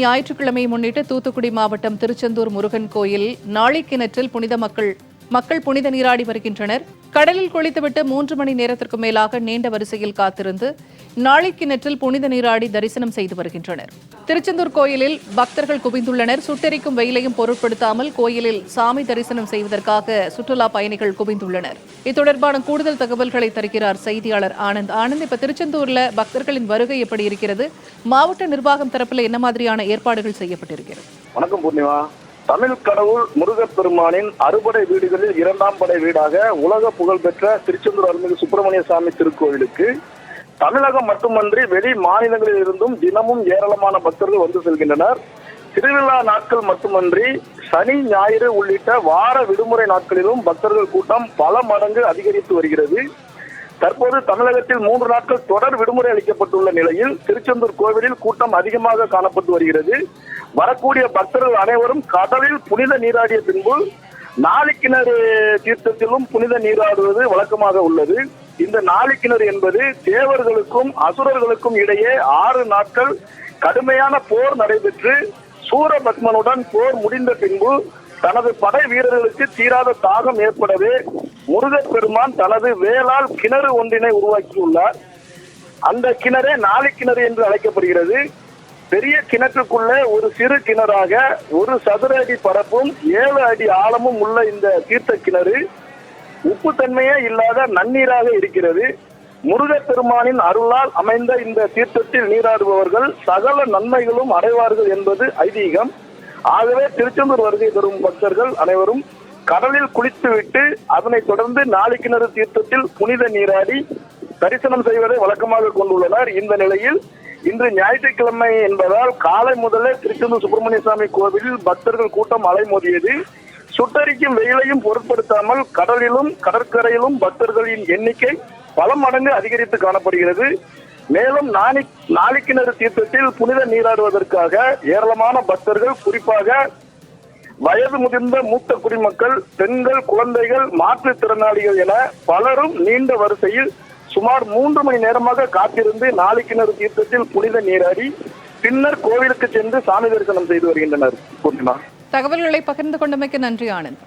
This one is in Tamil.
ஞாயிற்றுக்கிழமையை முன்னிட்டு தூத்துக்குடி மாவட்டம் திருச்செந்தூர் முருகன் கோயில் நாளிக்கிணற்றில் புனித மக்கள் மக்கள் புனித நீராடி வருகின்றனர். கடலில் குளித்துவிட்டு மூன்று மணி நேரத்திற்கு மேலாக நீண்ட வரிசையில் காத்திருந்து நாளை கிணற்றில் புனித நீராடி தரிசனம் செய்து வருகின்றனர். திருச்செந்தூர் கோயிலில் பக்தர்கள் குவிந்துள்ளனர். சுட்டெரிக்கும் வெயிலையும் பொருட்படுத்தாமல் கோயிலில் சாமி தரிசனம் செய்வதற்காக சுற்றுலா பயணிகள் குவிந்துள்ளனர். இது தொடர்பான கூடுதல் தகவல்களை தருகிறார் செய்தியாளர் ஆனந்த். ஆனந்த் இப்ப திருச்செந்தூர்ல பக்தர்களின் வருகை எப்படி இருக்கிறது? மாவட்ட நிர்வாகம் தரப்பில் என்ன மாதிரியான ஏற்பாடுகள் செய்யப்பட்டிருக்கிறது? வணக்கம் பூர்ணிமா. தமிழ் கடவுள் முருகப்பெருமானின் அறுபடை வீடுகளில் இரண்டாம் படை வீடாக உலக புகழ்பெற்ற திருச்செந்தூர் அருள்மிகு சுப்பிரமணிய சாமி திருக்கோவிலுக்கு தமிழகம் மட்டுமன்றி வெளி மாநிலங்களில் இருந்தும் தினமும் ஏராளமான பக்தர்கள் வந்து செல்கின்றனர். திருவிழா நாட்கள் மட்டுமன்றி சனி ஞாயிறு உள்ளிட்ட வார விடுமுறை நாட்களிலும் பக்தர்கள் கூட்டம் பல மடங்கு அதிகரித்து வருகிறது. தற்போது தமிழகத்தில் மூன்று நாட்கள் தொடர் விடுமுறை அளிக்கப்பட்டுள்ள நிலையில் திருச்செந்தூர் கோவிலில் கூட்டம் அதிகமாக காணப்பட்டு வருகிறது. வரக்கூடிய பக்தர்கள் அனைவரும் கடலில் புனித நீராடிய பின்பு நாளிக்கிணறு தீர்த்தத்திலும் புனித நீராடுவது வழக்கமாக உள்ளது. இந்த நாளிக்கிணறு என்பது தேவர்களுக்கும் அசுரர்களுக்கும் இடையே ஆறு நாட்கள் கடுமையான போர் நடைபெற்று சூரபத்மனுடன் போர் முடிந்த பின்பு தனது படை வீரர்களுக்கு தீராத தாகம் ஏற்படவே முருகப் பெருமான் தனது வேளால் கிணறு ஒன்றினை உருவாக்கியுள்ளார். அந்த கிணறே நாளை கிணறு என்று அழைக்கப்படுகிறது. பெரிய கிணற்றுக்குள்ளே ஒரு சிறு கிணறாக ஒரு சதுர அடி பரப்பும் ஏழு அடி ஆழமும் உள்ள இந்த தீர்த்த கிணறு உப்புத்தன்மையே இல்லாத நன்னீராக இருக்கிறது. முருகப் பெருமானின் அருளால் அமைந்த இந்த தீர்த்தத்தில் நீராடுபவர்கள் சகல நன்மைகளும் அடைவார்கள் என்பது ஐதீகம். ஆகவே திருச்செந்தூர் வருகை தரும் பக்தர்கள் அனைவரும் கடலில் குளித்துவிட்டு அதனைத் தொடர்ந்து நாளிக்கிணறு தீர்த்தத்தில் புனித நீராடி தரிசனம் செய்வதை வழக்கமாக கொண்டுள்ளனர். இந்த நிலையில் இன்று ஞாயிற்றுக்கிழமை என்பதால் காலை முதலே திருச்செந்தூர் சுப்பிரமணிய சுவாமி கோவிலில் பக்தர்கள் கூட்டம் அலைமோதியது. சுட்டரிக்கும் வெயிலையும் பொருட்படுத்தாமல் கடலிலும் கடற்கரையிலும் பக்தர்களின் எண்ணிக்கை பல மடங்கு அதிகரித்து காணப்படுகிறது. மேலும் நாளை நாளிக்கிணறு தீர்த்தத்தில் புனித நீராடுவதற்காக ஏராளமான பக்தர்கள் குறிப்பாக வயது முதிர்ந்த மூத்த குடிமக்கள் பெண்கள் குழந்தைகள் மாற்றுத்திறனாளிகள் என பலரும் நீண்ட வரிசையில் சுமார் மூன்று மணி நேரமாக காத்திருந்து நாளிக்கிணறு தீர்த்தத்தில் புனித நீராடி பின்னர் கோவிலுக்கு சென்று சாமி தரிசனம் செய்து வருகின்றனர். பூர்ணிமா தகவல்களை பகிர்ந்து கொண்டமைக்கு நன்றி ஆனந்த்.